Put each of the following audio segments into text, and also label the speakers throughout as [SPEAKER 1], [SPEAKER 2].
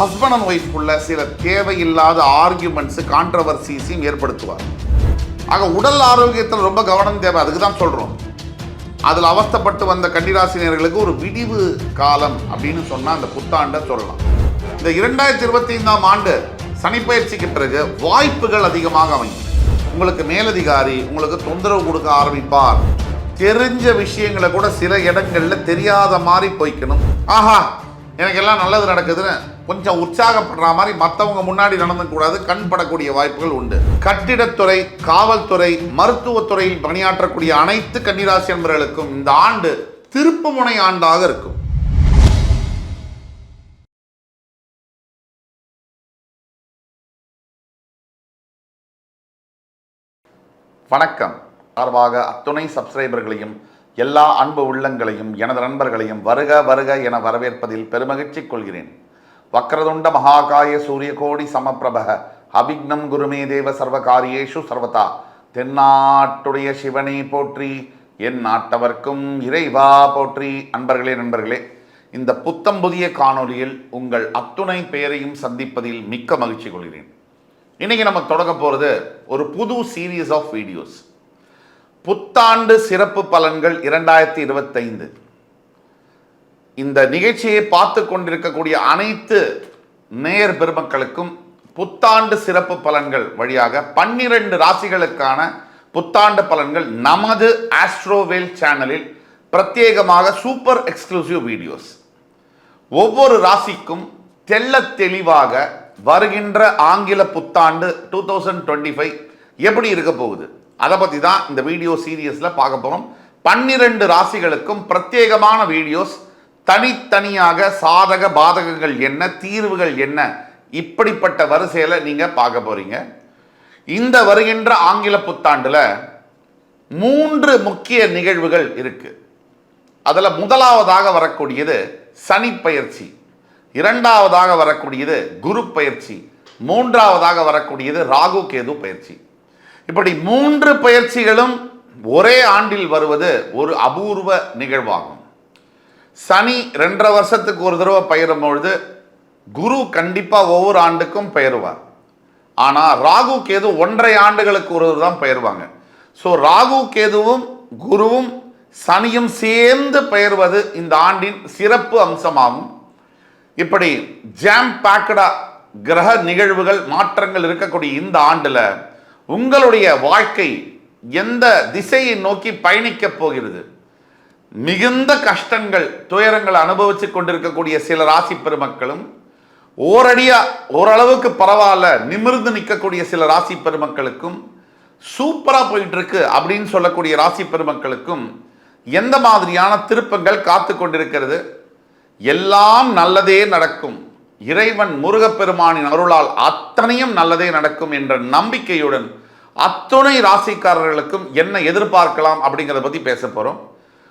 [SPEAKER 1] Husband and ஒய்ஃப்குள்ள சில தேவையில்லாத ஆர்கியூமெண்ட்ஸ் கான்ட்ரவர்சிஸையும் ஏற்படுத்துவார். ஆக உடல் ஆரோக்கியத்தில் ரொம்ப கவனம் தேவை அதுக்கு தான் சொல்கிறோம் அதில் அவஸ்தப்பட்டு வந்த கன்னிராசினியர்களுக்கு ஒரு விடிவு காலம் அப்படின்னு சொன்னால் அந்த புத்தாண்டை சொல்லலாம். இந்த இரண்டாயிரத்தி இருபத்தி ஐந்தாம் ஆண்டு சனிப்பயிற்சிக்கு பிறகு வாய்ப்புகள் அதிகமாக அமையும். உங்களுக்கு மேலதிகாரி உங்களுக்கு தொந்தரவு கொடுக்க ஆரம்பிப்பார். தெரிஞ்ச விஷயங்களை கூட சில இடங்களில் தெரியாத மாதிரி போய்க்கணும். ஆஹா எனக்கு எல்லாம் நல்லது நடக்குதுன்னு கொஞ்சம் உற்சாகப்படுற மாதிரி மற்றவங்க முன்னாடி நடந்துக்கூடாது கண் படக்கூடிய வாய்ப்புகள் உண்டு. கட்டிடத்துறை காவல்துறை மருத்துவத்துறையில் பணியாற்றக்கூடிய அனைத்து கன்னிராசி நண்பர்களுக்கும் இந்த ஆண்டு திருப்புமுனை ஆண்டாக இருக்கும். வணக்கம். சார்பாக அத்துணை சப்ஸ்கிரைபர்களையும் எல்லா அன்பு உள்ளங்களையும் எனது நண்பர்களையும் வருக வருக என வரவேற்பதில் பெருமகிழ்ச்சி கொள்கிறேன். வக்ரதுண்ட மகாகாய சூரியகோடி சமப்பிரபக அபிக்னம் குருமே தேவ சர்வகாரியேஷு சர்வதா. தென்னாட்டுடைய சிவனை போற்றி என் நாட்டவர்க்கும் இறைவா போற்றி. அன்பர்களே நண்பர்களே இந்த புத்தம் புதிய காணொளியில் உங்கள் அத்துணை பெயரையும் சந்திப்பதில் மிக்க மகிழ்ச்சி கொள்கிறேன். இன்னைக்கு நம்ம தொடங்க போகிறது ஒரு புது சீரீஸ் ஆஃப் வீடியோஸ் புத்தாண்டு சிறப்பு பலன்கள் இரண்டாயிரத்தி இருபத்தைந்து. இந்த நிகழ்ச்சியை பார்த்து கொண்டிருக்கக்கூடிய அனைத்து நேயர் பெருமக்களுக்கும் புத்தாண்டு சிறப்பு பலன்கள் வழியாக பன்னிரண்டு ராசிகளுக்கான புத்தாண்டு பலன்கள் நமது ஆஸ்ட்ரோவேல் சேனலில் பிரத்யேகமாக சூப்பர் எக்ஸ்க்ளூசிவ் வீடியோஸ் ஒவ்வொரு ராசிக்கும் தெல்ல தெளிவாக வருகின்ற ஆங்கில புத்தாண்டு டூ தௌசண்ட் டுவெண்ட்டி ஃபைவ் எப்படி இருக்க போகுது? அதை பற்றி தான் இந்த வீடியோ சீரியஸில் பார்க்க போகிறோம் பன்னிரெண்டு ராசிகளுக்கும் பிரத்யேகமான வீடியோஸ் தனித்தனியாக சாதக பாதகங்கள் என்ன தீர்வுகள் என்ன இப்படிப்பட்ட வரிசையில் நீங்கள் பார்க்க போகிறீங்க இந்த வருகின்ற ஆங்கில புத்தாண்டில் மூன்று முக்கிய நிகழ்வுகள் இருக்குது அதில் முதலாவதாக வரக்கூடியது சனி பயிற்சி இரண்டாவதாக வரக்கூடியது குரு பயிற்சி மூன்றாவதாக வரக்கூடியது ராகு கேது பயிற்சி. இப்படி மூன்று பயிற்சிகளும் ஒரே ஆண்டில் வருவது ஒரு அபூர்வ நிகழ்வாகும். சனி ரெண்டரை வருஷத்துக்கு ஒரு தடவை பயிரும் பொழுது குரு கண்டிப்பாக ஒவ்வொரு ஆண்டுக்கும் பெயருவார் ஆனால் ராகு கேது ஒன்றரை ஆண்டுகளுக்கு ஒரு தான் பெயர்வாங்க ஸோ ராகு கேதுவும் குருவும் சனியும் சேர்ந்து பெயர்வது இந்த ஆண்டின் சிறப்பு அம்சமாகும். இப்படி ஜாம் பேக்கடா கிரக நிகழ்வுகள் மாற்றங்கள் இருக்கக்கூடிய இந்த ஆண்டில் உங்களுடைய வாழ்க்கை எந்த திசையை நோக்கி பயணிக்கப் போகிறது? மிகுந்த கஷ்டங்கள் துயரங்கள் அனுபவிச்சு கொண்டிருக்கக்கூடிய சில ராசி பெருமக்களும் ஓரடியா ஓரளவுக்கு பரவாயில்ல நிமிர்ந்து நிற்கக்கூடிய சில ராசி பெருமக்களுக்கும் சூப்பரா போயிட்டு இருக்கு அப்படின்னு சொல்லக்கூடிய ராசி பெருமக்களுக்கும் எந்த மாதிரியான திருப்பங்கள் காத்து கொண்டிருக்கிறது? எல்லாம் நல்லதே நடக்கும். இறைவன் முருகப்பெருமானின் அருளால் அத்தனையும் நல்லதே நடக்கும் என்ற நம்பிக்கையுடன் அத்துணை ராசிக்காரர்களுக்கும் என்ன எதிர்பார்க்கலாம் அப்படிங்கிறத பற்றி பேச போகிறோம்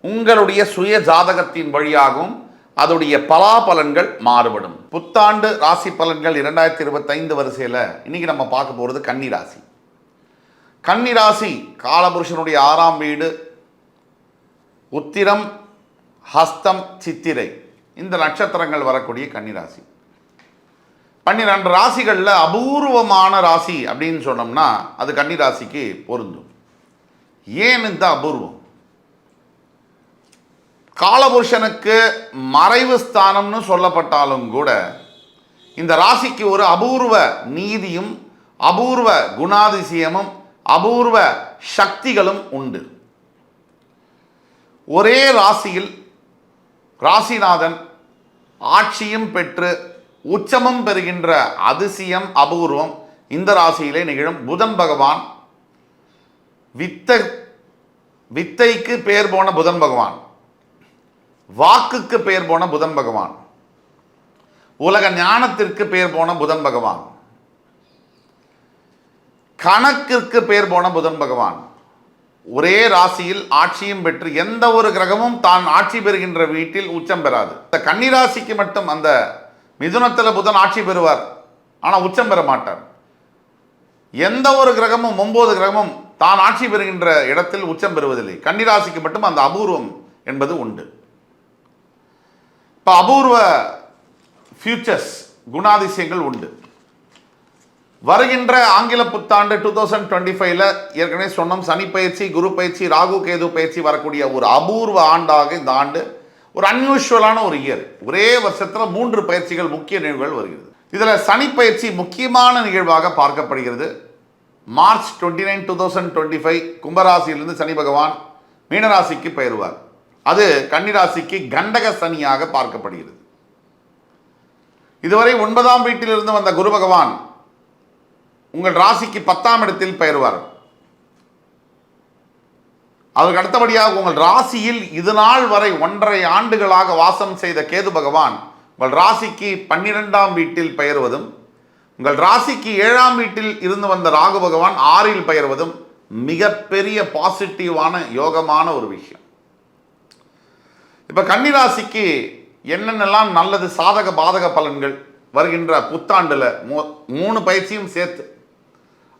[SPEAKER 1] உங்களுடைய சுய ஜாதகத்தின் வழியாகவும் அதோடைய பலாபலன்கள் மாறுபடும். புத்தாண்டு ராசி பலன்கள் இரண்டாயிரத்தி இருபத்தைந்து வரிசையில் இன்னைக்கு நம்ம பார்க்க போகிறது கன்னி ராசி. கன்னி ராசி காலபுருஷனுடைய ஆறாம் வீடு உத்திரம் ஹஸ்தம் சித்திரை. இந்த நட்சத்திரங்கள் வரக்கூடிய கன்னிராசி பன்னிரண்டு ராசிகளில் அபூர்வமான ராசி அப்படின்னு சொன்னோம்னா அது கன்னிராசிக்கு பொருந்தும். ஏன் இந்த அபூர்வம்? காலபுருஷனுக்கு மறைவு ஸ்தானம்னு சொல்லப்பட்டாலும் கூட இந்த ராசிக்கு ஒரு அபூர்வ நீதியும் அபூர்வ குணாதிசயமும் அபூர்வ சக்திகளும் உண்டு. ஒரே ராசியில் ராசிநாதன் ஆட்சியும் பெற்று உச்சமும் பெறுகின்ற அதிசயம் அபூர்வம் இந்த ராசியிலே நிகழும். புதன் பகவான் வித்த வித்தைக்கு பெயர் போன புதன் பகவான். வாக்குக்கு பெயர் போன புதன் பகவான். உலக ஞானத்திற்கு பெயர் போன புதன் பகவான். கணக்கிற்கு பெயர் போன புதன் பகவான். ஒரே ராசியில் ஆட்சியும் பெற்று எந்த ஒரு கிரகமும் தான் ஆட்சி பெறுகின்ற வீட்டில் உச்சம் பெறாது. இந்த கன்னிராசிக்கு மட்டும் அந்த மிதுனத்தில் புதன் ஆட்சி பெறுவார். ஆனால் உச்சம் பெற மாட்டார். எந்த ஒரு கிரகமும் ஒன்பது கிரகமும் தான் ஆட்சி பெறுகின்ற இடத்தில் உச்சம் பெறுவதில்லை. கன்னிராசிக்கு மட்டும் அந்த அபூர்வம் என்பது உண்டு. இப்போ அபூர்வ ஃபியூச்சர்ஸ் குணாதிசயங்கள் உண்டு. வருகின்ற ஆங்கில புத்தாண்டு டூ தௌசண்ட் டுவெண்ட்டி ஃபைவ்ல ஏற்கனவே சொன்னோம் சனி பயிற்சி குரு பயிற்சி ராகு கேது பயிற்சி வரக்கூடிய ஒரு அபூர்வ ஆண்டாக இந்த ஆண்டு ஒரு அன்யூஷுவலான ஒரு இயர் ஒரே வருஷத்தில் மூன்று பயிற்சிகள் முக்கிய நிகழ்வுகள் வருகிறது. இதில் சனி பயிற்சி முக்கியமான நிகழ்வாக பார்க்கப்படுகிறது. March twenty nine two thousand twenty five கும்பராசியிலிருந்து சனி பகவான் மீனராசிக்கு பெயர்வார். அது கன்னிராசிக்கு கண்டக சனியாக பார்க்கப்படுகிறது. இதுவரை ஒன்பதாம் வீட்டிலிருந்து வந்த குரு பகவான் உங்கள் ராசிக்கு பத்தாம் இடத்தில் பெயர்வார். அதற்கு அடுத்தபடியாக உங்கள் ராசியில் இது நாள் வரை ஒன்றரை ஆண்டுகளாக வாசம் செய்த கேது பகவான் உங்கள் ராசிக்கு பன்னிரெண்டாம் வீட்டில் பெயர்வதும் உங்கள் ராசிக்கு ஏழாம் வீட்டில் இருந்து வந்த ராகு பகவான் ஆறில் பெயர்வதும் மிகப்பெரிய பாசிட்டிவான யோகமான ஒரு விஷயம். இப்போ கன்னிராசிக்கு என்னென்னலாம் நல்லது சாதக பாதக பலன்கள் வருகின்ற புத்தாண்டில்? மூ மூணு பயிற்சியும் சேர்த்து.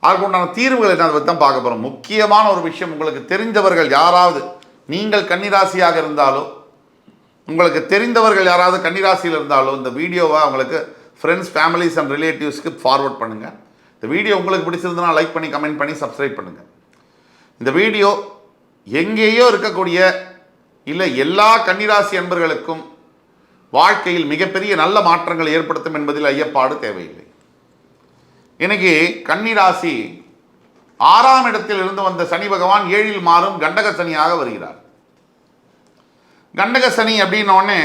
[SPEAKER 1] அதுக்கு உண்டான தீர்வுகள் என்ன அதை பற்றி தான் பார்க்க போகிறோம் முக்கியமான ஒரு விஷயம் உங்களுக்கு தெரிந்தவர்கள் யாராவது நீங்கள் கன்னிராசியாக இருந்தாலோ உங்களுக்கு தெரிந்தவர்கள் யாராவது கன்னிராசியில் இருந்தாலோ இந்த வீடியோவை அவங்களுக்கு ஃப்ரெண்ட்ஸ் ஃபேமிலிஸ் அண்ட் ரிலேட்டிவ்ஸ்க்கு ஃபார்வர்ட் பண்ணுங்கள் இந்த வீடியோ உங்களுக்கு பிடிச்சிருந்தனா லைக் பண்ணி கமெண்ட் பண்ணி சப்ஸ்கிரைப் பண்ணுங்கள் இந்த வீடியோ எங்கேயோ இருக்கக்கூடிய இல்லை எல்லா கன்னிராசி அன்பர்களுக்கும் வாழ்க்கையில் மிகப்பெரிய நல்ல மாற்றங்களை ஏற்படுத்தும் என்பதில் ஐயப்பாடு தேவையில்லை. இன்னைக்கு கன்னிராசி ஆறாம் இடத்தில் இருந்து வந்த சனி பகவான் ஏழில் மாறும் கண்டக சனியாக வருகிறார். கண்டக சனி அப்படின்னோடனே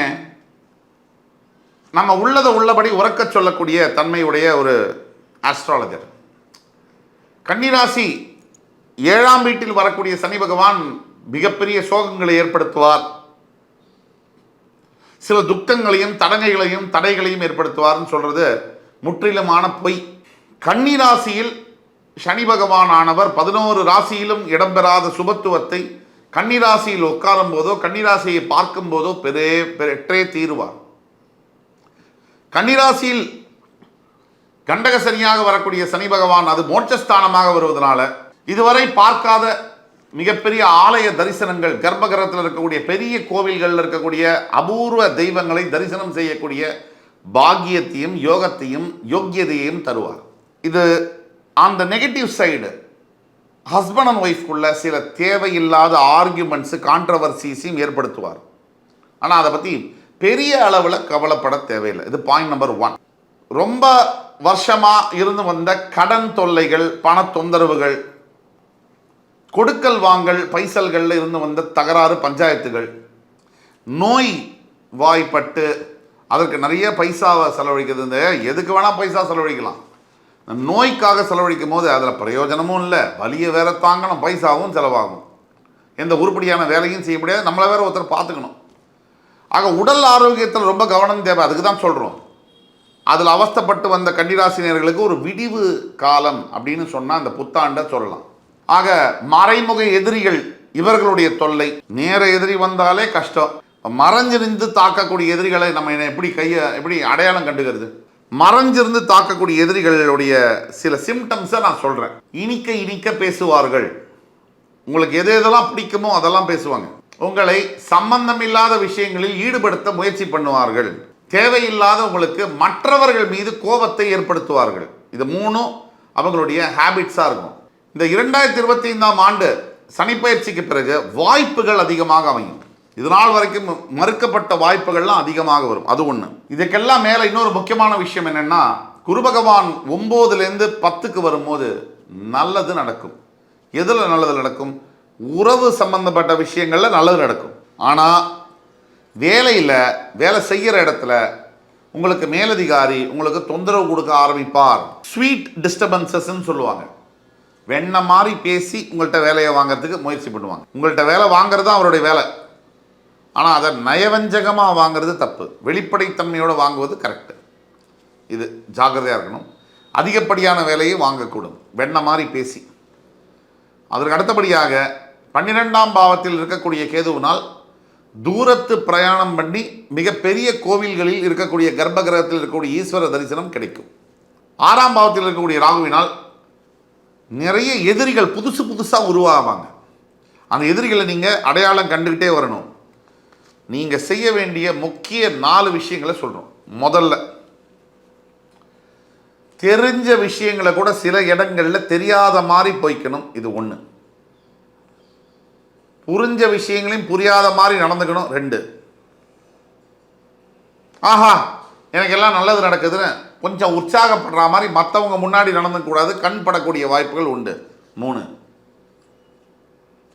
[SPEAKER 1] நம்ம உள்ளதை உள்ளபடி உறக்கச் சொல்லக்கூடிய தன்மையுடைய ஒரு ஆஸ்ட்ராலஜர் கன்னிராசி ஏழாம் வீட்டில் வரக்கூடிய சனி பகவான் மிகப்பெரிய சோகங்களை ஏற்படுத்துவார். சில துக்கங்களையும் தடங்கைகளையும் தடைகளையும் ஏற்படுத்துவார்னு சொல்றது முற்றிலுமான பொய். கன்னிராசியில் சனி பகவானானவர் பதினோரு ராசியிலும் இடம்பெறாத சுபத்துவத்தை கன்னிராசியில் உட்காரும் போதோ கன்னிராசியை பார்க்கும் போதோ பெரே பெற்றே தீருவார். கன்னிராசியில் கண்டக சனியாக வரக்கூடிய சனி பகவான் அது மோட்சஸ்தானமாக வருவதனால இதுவரை பார்க்காத மிகப்பெரிய ஆலய தரிசனங்கள் கர்ப்பகிரகத்தில் இருக்கக்கூடிய பெரிய கோவில்களில் இருக்கக்கூடிய அபூர்வ தெய்வங்களை தரிசனம் செய்யக்கூடிய பாக்கியத்தையும் யோகத்தையும் யோக்கியதையும் தருவார். இது on the negative side husband and ஒய்ஃப்குள்ள சில தேவையில்லாத ஆர்கியூமெண்ட்ஸு கான்ட்ரவர்சிஸையும் ஏற்படுத்துவார். ஆனால் அதை பற்றி பெரிய அளவில் கவலைப்பட தேவையில்லை. இது பாயிண்ட் நம்பர் ஒன் ரொம்ப வருஷமாக இருந்து வந்த கடன் தொல்லைகள் பண தொந்தரவுகள் கொடுக்கல் வாங்கல் பைசல்களில் இருந்து வந்த தகராறு பஞ்சாயத்துகள். நோய் வாய்ப்பட்டு அதற்கு நிறைய பைசாவை செலவழிக்கிறது. இந்த எதுக்கு வேணால் பைசா செலவழிக்கலாம். நோய்க்காக செலவழிக்கும் போது அதில் பிரயோஜனமும் இல்லை. வலியை வேற தாங்கணும். பைசாவும் செலவாகும். எந்த உருப்படியான வேலையும் செய்ய முடியாது. நம்மளை வேற ஒருத்தர் பார்த்துக்கணும். ஆக உடல் ஆரோக்கியத்தில் ரொம்ப கவனம் தேவை. அதுக்கு தான் சொல்கிறோம் அதில் அவஸ்தைப்பட்டு வந்த கன்னிராசினியர்களுக்கு ஒரு விடிவு காலம் அப்படின்னு சொன்னால் அந்த புத்தாண்டை சொல்லலாம். ஆக மறைமுக எதிரிகள் இவர்களுடைய தொல்லை. நேர எதிரி வந்தாலே கஷ்டம். மறைஞ்சிருந்து தாக்கக்கூடிய எதிரிகளை நம்ம என்ன எப்படி கையை எப்படி அடையாளம் கண்டுகிறது மறைஞ்சிருந்து தாக்கக்கூடிய எதிரிகளுடைய சில சிம்டம்ஸை நான் சொல்கிறேன் இனிக்க இனிக்க பேசுவார்கள். உங்களுக்கு எது எதெல்லாம் பிடிக்குமோ அதெல்லாம் பேசுவாங்க. உங்களை சம்பந்தமில்லாத விஷயங்களில் ஈடுபடுத்த முயற்சி பண்ணுவார்கள். தேவையில்லாத உங்களுக்கு மற்றவர்கள் மீது கோபத்தை ஏற்படுத்துவார்கள். இது மூணும் அவங்களுடைய ஹேபிட்ஸாக இருக்கும். இந்த இரண்டாயிரத்தி இருபத்தி ஐந்தாம் ஆண்டு சனிப்பயிற்சிக்கு பிறகு வாய்ப்புகள் அதிகமாக அமையும். இது நாள் வரைக்கும் மறுக்கப்பட்ட வாய்ப்புகள்லாம் அதிகமாக வரும். அது ஒன்று இதுக்கெல்லாம் மேலே இன்னொரு முக்கியமான விஷயம் என்னென்னா குரு பகவான் ஒம்போதுலேருந்து பத்துக்கு வரும்போது நல்லது நடக்கும். எதில் நல்லது நடக்கும்? உறவு சம்பந்தப்பட்ட விஷயங்களில் நல்லது நடக்கும். ஆனால் வேலையில் வேலை செய்கிற இடத்துல உங்களுக்கு மேலதிகாரி உங்களுக்கு தொந்தரவு கொடுக்க ஆரம்பிப்பார். ஸ்வீட் டிஸ்டர்பன்சஸ்ன்னு சொல்லுவாங்க. வெண்ண மாதிரி பேசி உங்கள்கிட்ட வேலையை வாங்குறதுக்கு முயற்சி பண்ணுவாங்க. உங்கள்கிட்ட வேலை வாங்குறது தான் அவருடைய வேலை. ஆனால் அதை நயவஞ்சகமாக வாங்குறது தப்பு. வெளிப்படைத்தன்மையோடு வாங்குவது கரெக்டு இது ஜாக்கிரதையாக இருக்கணும். அதிகப்படியான வேலையை வாங்கக்கூடும் வெண்ண மாதிரி பேசி. அதற்கு அடுத்தபடியாக பன்னிரெண்டாம் பாவத்தில் இருக்கக்கூடிய கேதுவினால் தூரத்து பிரயாணம் பண்ணி மிகப்பெரிய கோவில்களில் இருக்கக்கூடிய கர்ப்ப கிரகத்தில் இருக்கக்கூடிய ஈஸ்வர தரிசனம் கிடைக்கும். ஆறாம் பாவத்தில் இருக்கக்கூடிய ராகுவினால் நிறைய எதிரிகள் புதுசு புதுசாக உருவாவாங்க. அந்த எதிரிகளை நீங்கள் அடையாளம் கண்டுக்கிட்டே வரணும். நீங்கள் செய்ய வேண்டிய முக்கிய நாலு விஷயங்களை சொல்கிறோம் முதல்ல தெரிஞ்ச விஷயங்களை கூட சில இடங்களில் தெரியாத மாதிரி போய்க்கணும். இது ஒன்று புரிஞ்ச விஷயங்களையும் புரியாத மாதிரி நடந்துக்கணும். ரெண்டு ஆஹா எனக்கு எல்லாம் நல்லது நடக்குதுன்னு கொஞ்சம் உற்சாகப்படுற மாதிரி மற்றவங்க முன்னாடி நடந்துக்கூடாது கண் படக்கூடிய வாய்ப்புகள் உண்டு. மூணு.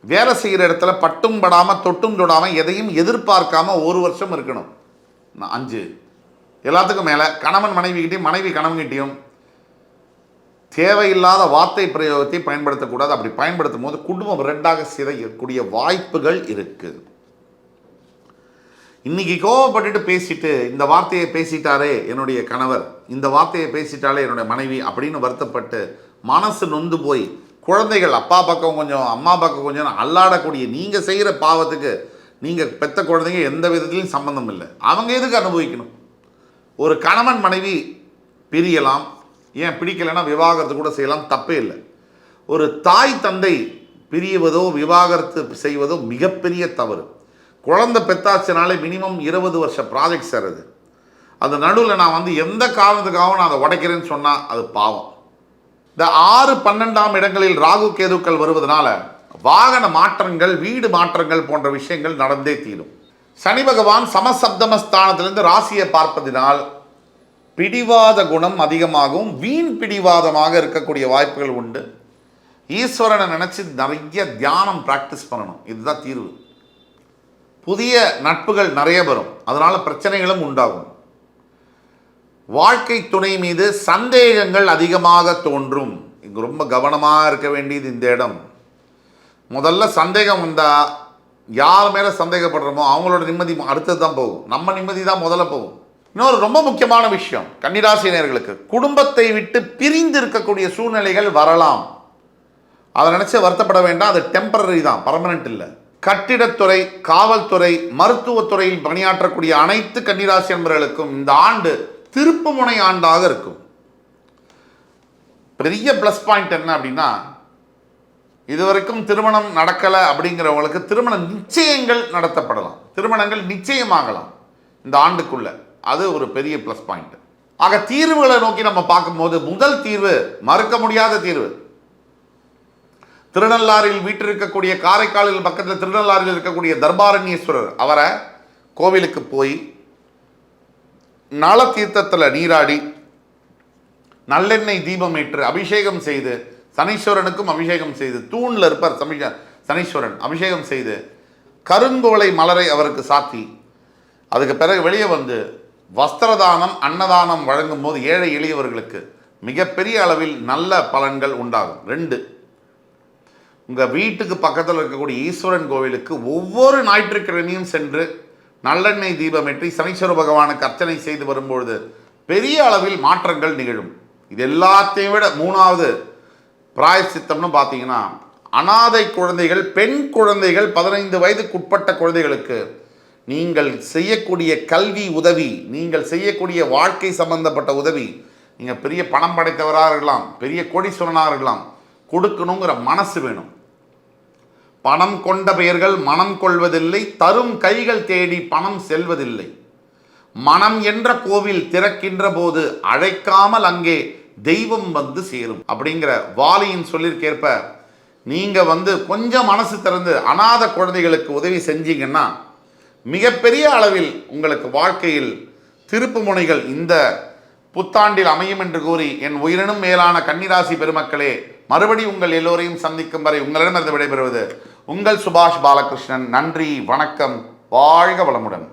[SPEAKER 1] வேலை செய்கிற இடத்துல பட்டும் படாமல் தொட்டும் தொடாமல் எதையும் எதிர்பார்க்காம ஒரு வருஷம் இருக்கணும். நான் அஞ்சு. எல்லாத்துக்கும் மேலே கணவன் மனைவிக்கிட்டையும் மனைவி கணவன்கிட்டையும் தேவையில்லாத வார்த்தை பிரயோகத்தை பயன்படுத்தக்கூடாது. அப்படி பயன்படுத்தும் போது குடும்பம் ரெண்டாக சிதையக்கூடிய வாய்ப்புகள் இருக்குது இன்றைக்கி கோவப்பட்டுட்டு பேசிட்டு இந்த வார்த்தையை பேசிட்டாரே என்னுடைய கணவர் இந்த வார்த்தையை பேசிட்டாலே என்னுடைய மனைவி அப்படின்னு வருத்தப்பட்டு மனசு நொந்து போய் குழந்தைகள் அப்பா பக்கம் கொஞ்சம் அம்மா பக்கம் கொஞ்சம் அல்லாடக்கூடிய நீங்கள் செய்கிற பாவத்துக்கு நீங்கள் பெத்த குழந்தைங்க எந்த விதத்துலையும் சம்மந்தம் இல்லை. அவங்க எதுக்கு அனுபவிக்கணும்? ஒரு கணவன் மனைவி பிரியலாம் ஏன் பிடிக்கலைன்னா விவாகரத்து கூட செய்யலாம் தப்பே இல்லை. ஒரு தாய் தந்தை பிரிவதோ விவாகரத்து செய்வதோ மிகப்பெரிய தவறு. குழந்தை பெத்தாச்சுனாலே மினிமம் இருபது வருஷ ப்ராஜெக்ட் சார் அது. அந்த நடுவில் நான் வந்து எந்த காரணத்துக்காகவும் நான் அதை உடைக்கிறேன்னு சொன்னால் அது பாவம். இந்த ஆறு பன்னெண்டாம் இடங்களில் ராகு கேதுக்கள் வருவதனால வாகன மாற்றங்கள் வீடு மாற்றங்கள் போன்ற விஷயங்கள் நடந்தே தீரும். சனி பகவான் சமசப்தமஸ்தானத்திலிருந்து ராசியை பார்ப்பதினால் பிடிவாத குணம் அதிகமாகவும் வீண் பிடிவாதமாக இருக்கக்கூடிய வாய்ப்புகள் உண்டு. ஈஸ்வரனை நினச்சி நிறைய தியானம் ப்ராக்டிஸ் பண்ணணும். இதுதான் தீர்வு. புதிய நட்புகள் நிறைய வரும். அதனால் பிரச்சனைகளும் உண்டாகும். வாழ்க்கை துணை மீது சந்தேகங்கள் அதிகமாக தோன்றும். இங்கு ரொம்ப கவனமாக இருக்க வேண்டியது இந்த இடம். முதல்ல சந்தேகம் வந்தால் யார் மேலே சந்தேகப்படுறோமோ அவங்களோட நிம்மதி அடுத்தது தான் போகும். நம்ம நிம்மதி தான் முதல்ல போகும். இன்னொரு ரொம்ப முக்கியமான விஷயம் கன்னிராசினியர்களுக்கு குடும்பத்தை விட்டு பிரிந்து இருக்கக்கூடிய சூழ்நிலைகள் வரலாம். அதை நினச்சி வருத்தப்பட வேண்டாம். அது டெம்பரரி தான் பர்மனெண்ட் இல்லை. கட்டிடத்துறை காவல்துறை மருத்துவத்துறையில் பணியாற்றக்கூடிய அனைத்து கன்னிராசி நண்பர்களுக்கும் இந்த ஆண்டு திருப்புமுனை ஆண்டாக இருக்கும். பெரிய ப்ளஸ் பாயிண்ட் என்ன அப்படின்னா இதுவரைக்கும் திருமணம் நடக்கலை அப்படிங்கிறவங்களுக்கு திருமண நிச்சயங்கள் நடத்தப்படலாம். திருமணங்கள் நிச்சயமாகலாம் இந்த ஆண்டுக்குள்ள. அது ஒரு பெரிய ப்ளஸ் பாயிண்ட் ஆக தீர்வுகளை நோக்கி நம்ம பார்க்கும்போது முதல் தீர்வு மறுக்க முடியாத தீர்வு. திருநள்ளாறில் வீட்டிருக்கக்கூடிய காரைக்காலில் பக்கத்தில் திருநள்ளாறில் இருக்கக்கூடிய தர்பாரண்யேஸ்வரர் அவரை கோவிலுக்கு போய் நலத்தீர்த்தத்தில் நீராடி நல்லெண்ணெய் தீபம் ஏற்று அபிஷேகம் செய்து சனீஸ்வரனுக்கும் அபிஷேகம் செய்து தூணில் இருப்பார் சமிஷ சனீஸ்வரன் அபிஷேகம் செய்து கருங்கோலை மலரை அவருக்கு சாத்தி அதுக்கு பிறகு வெளியே வந்து வஸ்திரதானம் அன்னதானம் வழங்கும் போது ஏழை எளியவர்களுக்கு மிகப்பெரிய அளவில் நல்ல பலன்கள் உண்டாகும். ரெண்டு உங்கள் வீட்டுக்கு பக்கத்தில் இருக்கக்கூடிய ஈஸ்வரன் கோவிலுக்கு ஒவ்வொரு ஞாயிற்றுக்கிழமையும் சென்று நல்லெண்ணெய் தீபமேற்றி சனீஸ்வர பகவானுக்கு அர்ச்சனை செய்து வரும்பொழுது பெரிய அளவில் மாற்றங்கள் நிகழும். இது எல்லாத்தையும் விட மூணாவது பிராயசித்தம்னு பார்த்தீங்கன்னா அனாதை குழந்தைகள் பெண் குழந்தைகள் பதினைந்து வயதுக்குட்பட்ட குழந்தைகளுக்கு நீங்கள் செய்யக்கூடிய கல்வி உதவி நீங்கள் செய்யக்கூடிய வாழ்க்கை சம்பந்தப்பட்ட உதவி நீங்கள் பெரிய பணம் படைத்தவராக இருக்கலாம் பெரிய கோடீஸ்வரனாக இருக்கலாம் கொடுக்கணுங்கிற மனசு வேணும். பணம் கொண்ட பெயர்கள் மனம் கொள்வதில்லை தரும் கைகள் தேடி பணம் செல்வதில்லை. மனம் என்ற கோவில் திறக்கின்ற போது அழைக்காமல் அங்கே தெய்வம் வந்து சேரும். அப்படிங்கிற வாலியின் சொல்லிற்கேற்ப நீங்கள் வந்து கொஞ்சம் மனசு திறந்து அநாத குழந்தைகளுக்கு உதவி செஞ்சீங்கன்னா மிகப்பெரிய அளவில் உங்களுக்கு வாழ்க்கையில் திருப்பு முனைகள் இந்த புத்தாண்டில் அமையும் என்று கூறி என் உயிரினும் மேலான கன்னிராசி பெருமக்களே மறுபடி உங்கள் எல்லோரையும் சந்திக்கும் வரை உங்களிடமிருந்து விடைபெறுவது உங்கள் சுபாஷ் பாலகிருஷ்ணன் நன்றி வணக்கம் வாழ்க வளமுடன்.